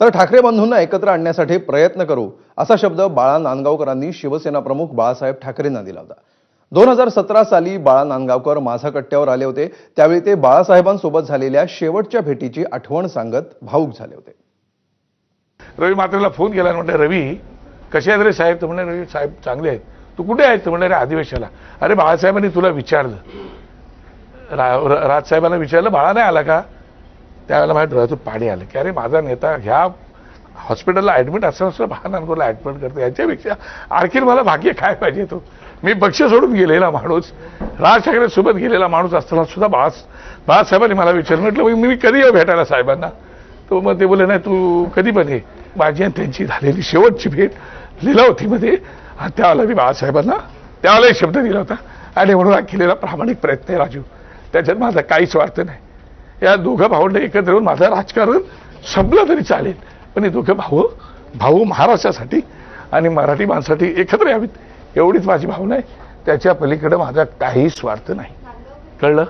तर ठाकरे बंधूंना एकत्र आणण्यासाठी प्रयत्न करू असा शब्द बाळा नांदगावकरांनी शिवसेना प्रमुख बाळासाहेब ठाकरेंना दिला होता. दोन हजार सतरा साली बाळा नांदगावकर माझा कट्ट्यावर आले होते. त्यावेळी ते बाळासाहेबांसोबत झालेल्या शेवटच्या भेटीची आठवण सांगत भाऊक झाले होते. रवी मात्रेला फोन केला म्हणजे म्हणते रवी कसे आहेत रे साहेब? तर म्हणे रवी साहेब चांगले आहेत. तू कुठे आहेत तर म्हणले रे अधिवेशनाला अरे बाळासाहेबांनी तुला विचारलं. रा राजसाहेबांना विचारलं बाळा नाही आला का? त्यावेळेला माझ्या डोळ्यातून पाणी आलं की अरे माझा नेता ह्या हॉस्पिटलला ॲडमिट असताना सुद्धा बाळा नानकोरला ॲडमिट करतो. याच्यापेक्षा आणखीन मला भाग्य काय पाहिजे तो? मी पक्ष सोडून गेलेला माणूस राज ठाकरेसोबत गेलेला माणूस असताना सुद्धा बाळा बाळासाहेबांनी मला विचारलं म्हटलं "मग मी कधी येऊ भेटायला साहेबांना? तो मग ते बोले नाही तू कधी पण ये. माझी आणि त्यांची झालेली शेवटची भेट लिलावतीमध्ये आणि त्यावेळेला मी बाळासाहेबांना त्यावेळेला शब्द दिला होता आणि म्हणून हा केलेला प्रामाणिक प्रयत्न आहे राजू. त्याच्यात माझा काहीच वार्थ नाही. या दोघं भावंड एकत्र येऊन माझं राजकारण संपलं तरी चालेल. पण हे दोघं भाऊ भाऊ महाराष्ट्रासाठी आणि मराठी माणसाठी एकत्र यावीत एवढीच माझी भावना आहे. त्याच्या पलीकडं माझा काही स्वार्थ नाही. कळलं?